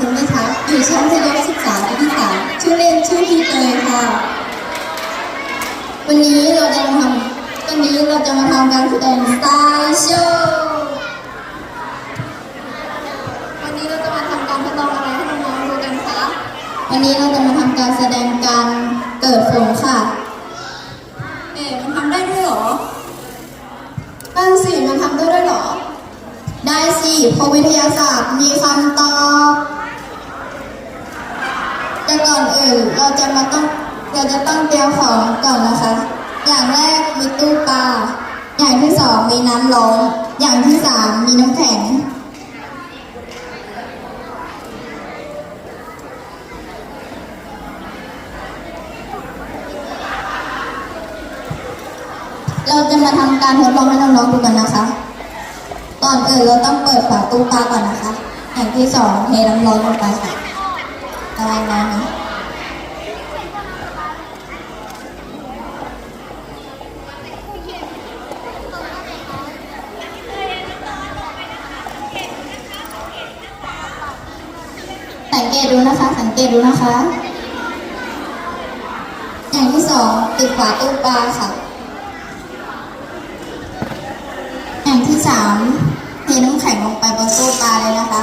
ญิงพรมลชมิทักษ์อยู่ชั้นมัธยมศึกษาปีที่3ชื่อเล่นชื่อพี่เตยค่ะ วันนี้เราจะมาทำวันนี้เราจะมาทำการแสดงสไตล์โชว์วันนี้เราจะมาทำการทดลองอะไรให้น้องๆดูกันคะวันนี้เราจะมาทำการแสดงการเกิดฝนค่ะ เอ๊ะมันทำได้ด้วยเหรอนั่นสิมันทำได้ด้วยเหรอ ได้สิเพราะวิทยาศาสตร์มีคำตอบ แต่ก่อนอื่นเราจะมาต้องเราจะต้องเตรียมของก่อนนะคะ อย่างแรกมีตู้ปลา อย่างที่สองมีน้ำร้อน อย่างที่สามมีน้ำแข็ง เราจะมาทำการทดลองให้น้องๆดูกันนะคะ ก่อนอื่นเราต้องเปิดฝาตู้ปลาก่อนนะคะ อย่างที่สองเทน้ำร้อนลงไปค่ะ ระวังน้ำนะสังเกตดูนะคะ สังเกตดูนะคะ อย่างที่สองปิดฝาตู้ปลาค่ะ อย่างที่สามเทน้ำแข็งลงไปบนตู้ปลาเลยนะคะ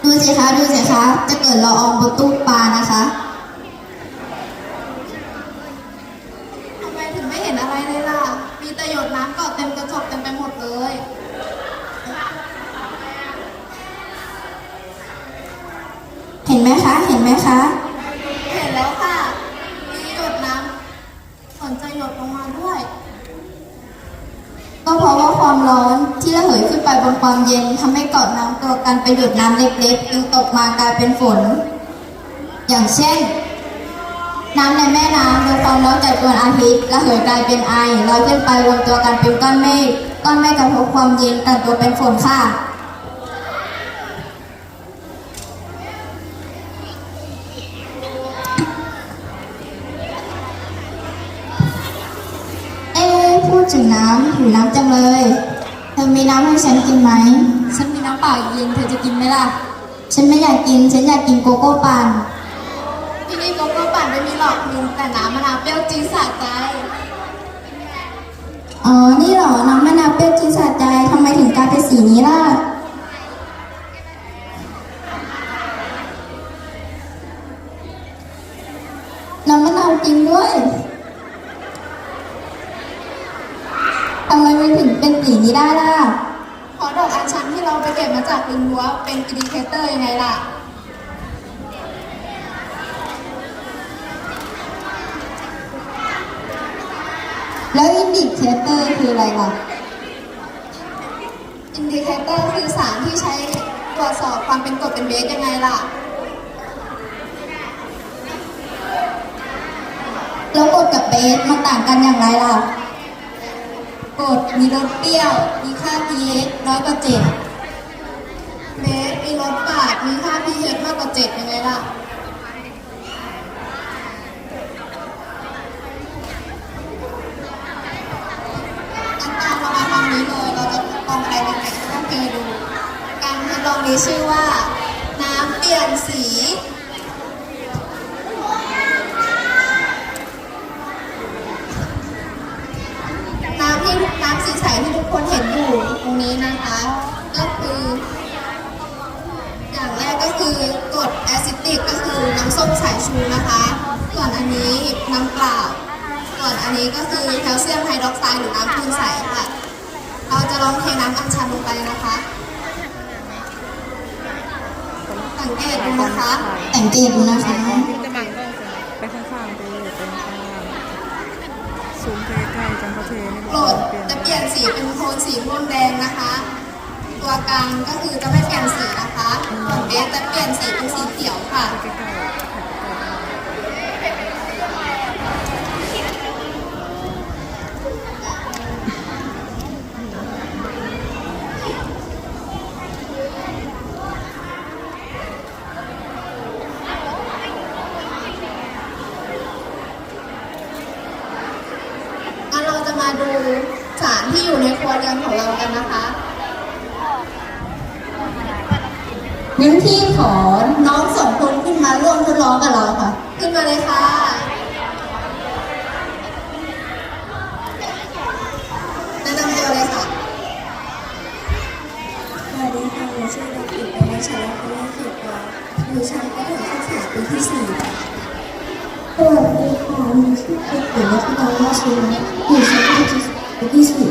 ดู สิคะดูสิคะจะเกิดละอองบนตู้ปลานะคะทำไมถึงไม่เห็นอะไรเลยล่ะ มีแต่หยดน้ำเกาะเต็มกระจกเต็มไปหมดเลย เห็นไหมคะ เห็นไหมคะ เห็นแล้วค่ะ มีหยดน้ำฝนจะหยดลงมาด้วย ก็เพราะว่าความร้อน ที่ระเหยขึ้นไปบนความเย็นทำให้เกาะน้ำตัวกันไปหยดน้ำเล็กๆจึงตกมากลายเป็นฝน อย่างเช่น น้ำในแม่น้ำโดยความร้อนจากดวงอาทิตย์ระเหยกลายเป็นไอลอยขึ้นไปรวมตัวกันเป็นก้อนเมฆก้อนเมฆกระทบความเย็นกันตัวเป็นฝนค่ะเอ๊ะพูดถึงน้ำหิวน้ำจังเลย อมีน้ำให้ฉันกินไหม ฉันมีน้ำเปล่าเย็นเธอจะกินไหมล่ะ ฉันไม่อยากกิน ฉันอยากกินโกโก้ปั่นที่นี่โกโก้ปั่นไม่มีหรอกมีแต่น้ำมะนาวเปรี้ยวจี๊ดสะใจ อ๋อ นี่เหรอ น้ำมะนาวเปรี้ยวจี๊ดสะใจทำไมถึงกลายเป็นสีนี้ล่ะ นสีนี้ได้ล่ะเพราะดอกอัญชันที่เราไปเก็บมาจากริมรั้วเป็นอินดิเคเตอร์ยังไงล่ะ แล้วอินดิเคเตอร์คืออะไรล่ะ อินดิเคเตอร์คือสารที่ใช้ตรวจสอบความเป็นกรดเป็นเบสยังไงล่ะ แล้วกรดกับเบสมันต่างกันอย่างไรล่ะ กรดมีรสเปรี้ยว มีค่า pH น้อยกว่าเจ็ดเบสมีรสฝาด มีค่า pH มากกว่าเจ็ดยังไงล่ะงั้นตามเรามาทำนี้เลย เราจะลองอะไรเด็กๆต้องเคยดู การทดลองนี้ชื่อว่า น้ำเปลี่ยนสี คนเห็นอยู่ตรงนี้นะคะ ก็คือ อย่างแรกก็คือกรดแอซิติกก็คือน้ำส้มสายชูนะคะ ส่วนอันนี้น้ำเปล่า ส่วนอันนี้ก็คือแคลเซียมไฮดรอกไซด์หรือน้ำคลื่นใสค่ะ เราจะลองเทน้ำอัญชันลงไปนะคะสังเกตดูนะคะสังเกตดูนะคะ จะบังกล้องไปข้างๆไปเลยไปข้างๆซูมไปใกล้ๆ จังเขาเทนี่โกรดจะเปลี่ยนสีเป็นโทนสีม่วงแดงนะคะ ตัวกลางก็คือารที่อยู่ในครัวเรือนของเรากันนะคะงั้นพี่ขอน้องสองคนขึ้นมาร่วมทดลองกับเราค่ะ ขึ้นมาเลยค่ะแนะนำตัวเลยค่ะสวัสดีค่ะหนูชื่อเด็กหญิงปนัชรพลเขตวาอยู่ชั้นประถมศึกษาปีที่สี่สวัสดีค่ะหนูชื่อเด็กหญิงนัทนาราชีนะอ ยู่ชั้นปร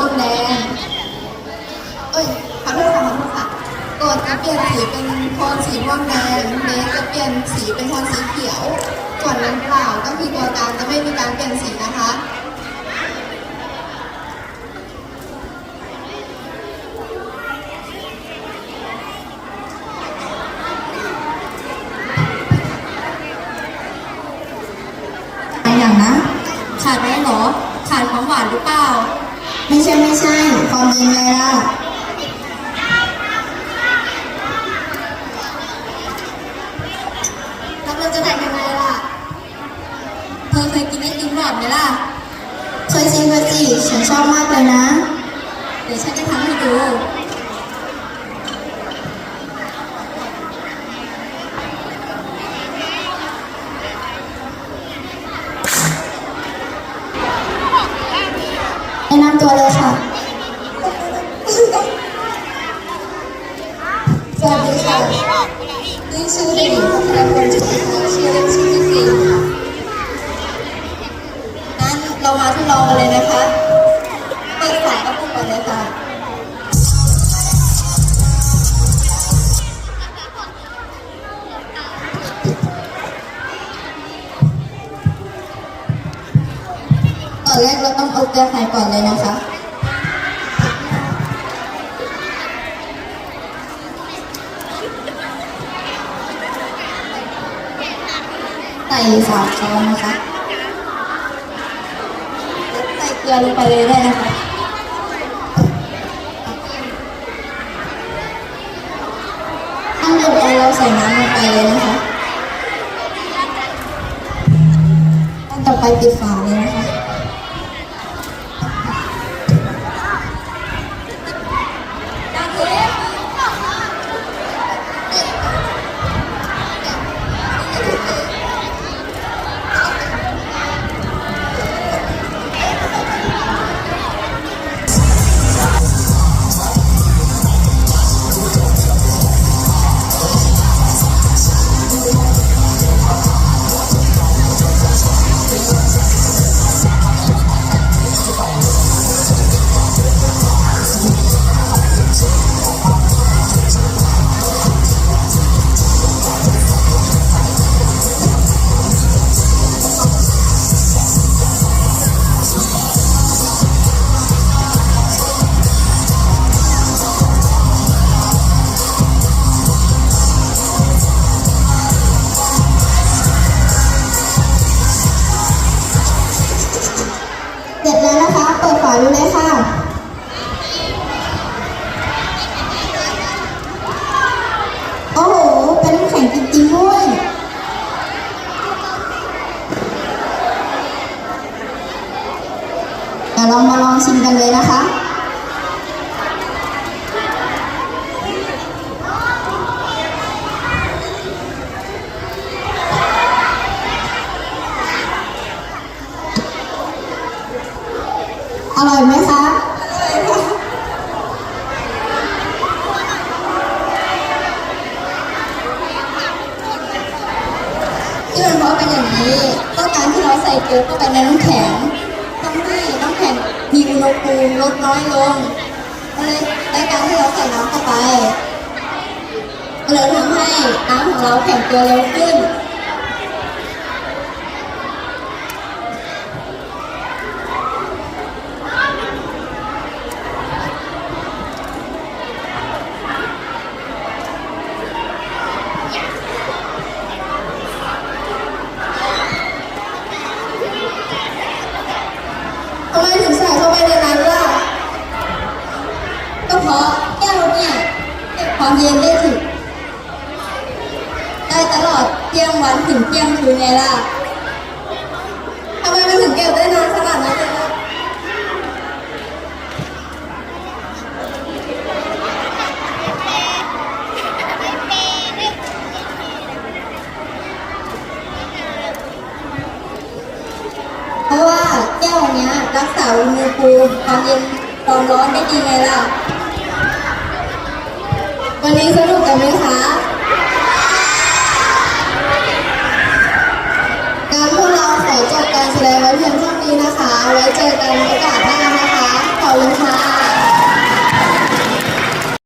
สีม่วงแดง เอ้ยขอโทษค่ะขอโทษค่ะกดจะเปลี่ยนสีเป็นโทนสีม่วงแดงเบสจะเปลี่ยนสีเป็นโทนสีเขียว ส่วนนั้นเปล่าก็คือตัวกลางจะไม่มีการเปลี่ยนสีนะคะอะไรอย่างนะ ขาดไหมหรอ ขาดของหวานหรือเปล่า ไม่ใช่ไม่ใช่ความจริงไงล่ะแล้วมันจะทำยังไงล่ะ เธอเคยกินไอติมหวานไหมล่ะเคยชิมมาสิฉันชอบมากเลยนะ เดี๋ยวฉันจะทำให้ดู แนะนำตัวเลยค่ะ สวัสดีค่ะนี่ชื่อเด็กหญิงพัทรพลจุติพงศ์ชื่อเล่นชื่อพี่ฟิลค่ะนั้นเรามาทดลองกันเลยนะคะ เปิดสากระปุกก่อนเลยค่ะ แรกเราต้องเอาเกลือใส่ก่อนเลยนะคะใส่สามช้อนนะคะใส่เกลือลงไปเลยได้นะคะขั้นต่อไปเราใส่น้ำลงไปเลยนะคะขั้นต่อไปปิดฝาเลย ดี๋ยวเรามาลองชิมกันเลยนะคะอร่อยไหมคะที่มันเพราะเป็นอย่างนี้ก็การที่เราใส่เกลือเข้าไปในน้ำแข็งต้องให้น้ำแข็ง ลงปูนลดน้อยลงก็เลยในการที่เราใส่น้ำเข้าไปก็เลยทำให้น้ำของเราแข็งตัวเร็วขึ้น ทำไมถึงใส่เข้าไปในนั้นล่ะ ก็เพราะแก้วเนี่ยเก็บ ความเย็นได้ถึงได้ตลอดเที่ยงวันถึงเที่ยงคืนไงล่ะทำไมมันถึงเก็บได้นานขนาดนั้นเลยล่ะเพราะว่าแก้วเนี้ยรักษาอุณหภูมิความเย็นความร้อนได้ดีไงล่ะ วันนี้สนุกกันไหมคะการพวกเราขอจบการแสดงไว้เพียงเท่านี้นะคะ ไว้เจอกันโอกาสหน้านะคะ ขอบคุณค่ะ